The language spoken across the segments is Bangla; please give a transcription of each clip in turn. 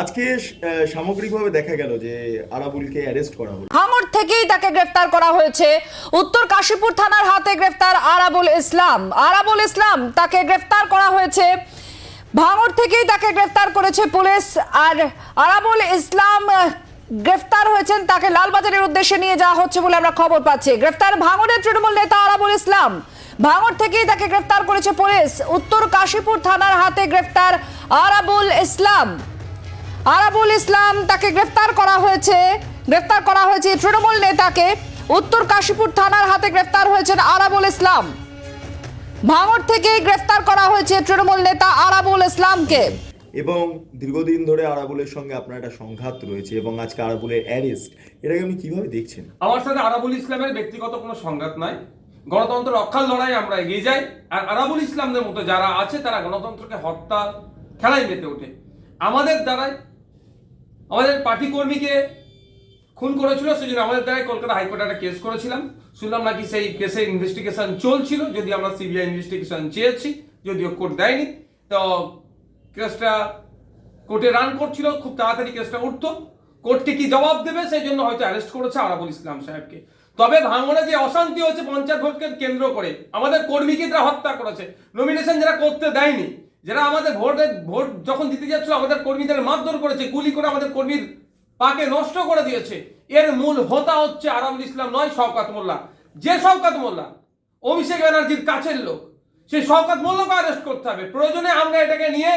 আজকে সামগ্রিকভাবে দেখা গেল যে আরাবুলকে অ্যারেস্ট করা হলো। ভাঙড় থেকেই তাকে গ্রেফতার করা হয়েছে। উত্তর কাশীপুর থানার হাতে গ্রেফতার আরাবুল ইসলাম। আরাবুল ইসলাম তাকে গ্রেফতার করা হয়েছে। ভাঙড় থেকেই তাকে গ্রেফতার করেছে পুলিশ। আর আরাবুল ইসলাম গ্রেফতার হয়েছেন তাকে লালবাজারের উদ্দেশ্যে নিয়ে যাওয়া হচ্ছে বলে আমরা খবর পাচ্ছি। গ্রেফতার ভাঙড়ের তৃণমূল নেতা আরাবুল ইসলাম। ভাঙড় থেকেই তাকে গ্রেফতার করেছে পুলিশ। উত্তর কাশীপুর থানার হাতে গ্রেফতার আরাবুল ইসলাম। আরাবুল ইসলাম তাকে গ্রেফতার করা হয়েছে। গ্রেফতার করা হয়েছে তৃণমূল নেতাকে। উত্তর কাশীপুর থানার হাতে গ্রেফতার হয়েছেন আরাবুল ইসলাম। ভাঙড় থেকেই গ্রেফতার করা হয়েছে তৃণমূল নেতা আরাবুল ইসলামকে। এবং দীর্ঘদিন ধরে আরাবুলের সঙ্গে আপনার একটা সংঘাত রয়েছে এবং আজকে আরাবুলের অ্যারেস্ট। এটাকে আপনি কীভাবে দেখছেন? আমার সাথে আরাবুল ইসলামের ব্যক্তিগত কোনো সংঘাত নাই। গণতন্ত্র রক্ষার লড়াই আমরা এগিয়ে যাই। আর আরাবুল ইসলামদের মতো যারা আছে তারা গণতন্ত্রকে হত্যা খেলায় মেতে ওঠে। আমাদের দ্বারাই আমাদের পার্টি কর্মীকে খুন করেছিল সেই জন্য আমাদের দ্বারাই কলকাতা হাইকোর্টে একটা কেস করেছিলাম। শুনলাম নাকি সেই কেসের ইনভেস্টিগেশন চলছিল যদি আমরা সিবিআই ইনভেস্টিগেশন চেয়েছি, যদিও কোর্ট দেয়নি। তো কেসটা কোর্টে রান করছিল, খুব তাড়াতাড়ি কেসটা উঠতো। কোর্টকে কি জবাব দেবে, সেই জন্য হয়তো অ্যারেস্ট করেছে আরাবুল ইসলাম সাহেবকে। তবে ভাঙড়ে যে অশান্তি হচ্ছে পঞ্চায়েত ভোটকে কেন্দ্র করে, আমাদের কর্মীকে তারা হত্যা করেছে নমিনেশন যারা করতে দেয়নি যারা আমাদের ভোটে ভোট যখন দিতে যাচ্ছিল, আমাদের কর্মীদের মারধর করেছে, গুলি করে আমাদের কর্মীর পাকে নষ্ট করে দিয়েছে। এর মূল হোতা হচ্ছে আরাবুল ইসলাম নয়, শওকাত মোল্লা। যে শওকাত মোল্লা, অভিষেক ব্যানার্জির কাছের লোক সেই শওকাত মোল্লাকে অ্যারেস্ট করতে হবে। প্রয়োজনে আমরা এটাকে নিয়ে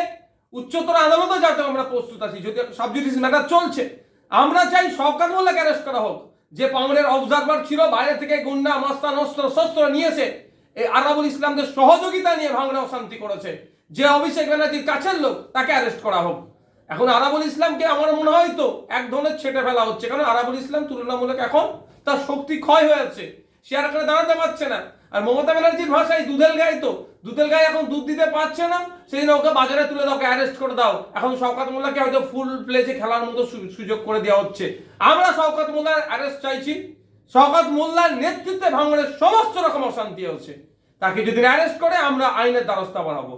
উচ্চতর আদালতে যাতে আমরা প্রস্তুত আছি, যদি সব সাবজুডিস ম্যাটার চলছে। আমরা চাই শওকাত মোল্লাকে অ্যারেস্ট করা হোক। যে পাউনের অবজারভার ছিল, বাইরে থেকে গুন্ডা, মাস্তান অস্ত্র শস্ত্র নিয়েছে এই আরাবুল ইসলামদের সহযোগিতা নিয়ে ভাঙড়ে অশান্তি করেছে। যে অভিষেক ব্যানার্জির কাছের লোক, তাকে অ্যারেস্ট করা হোক। এখন আরাবুল ইসলামকে আমার মনে হয় তো এক ধরনের ছেটে ফেলা হচ্ছে। কারণ আরাবুল ইসলাম তুলনামূলক এখন তার শক্তি ক্ষয় হয়ে যাচ্ছে সে আর এখানে দাঁড়াতে পারছে না। আর মমতা ব্যানার্জির ভাষায় দুধেল গাই তো। দুধেল গাই এখন দুধ দিতে পারছে না। সেই ওকে বাজারে তুলে দাও অ্যারেস্ট করে দাও। এখন শওকাত মোল্লাকে হয়তো ফুল প্লেজে খেলার মতো সুযোগ করে দেওয়া হচ্ছে। আমরা শওকাত মোল্লার অ্যারেস্ট চাইছি। শওকাত মোল্লার নেতৃত্বে ভাঙনের সমস্ত রকম অশান্তি হচ্ছে। তাকে যদি অ্যারেস্ট করে, আমরা আইনের দ্বারস্থা বাড়াবো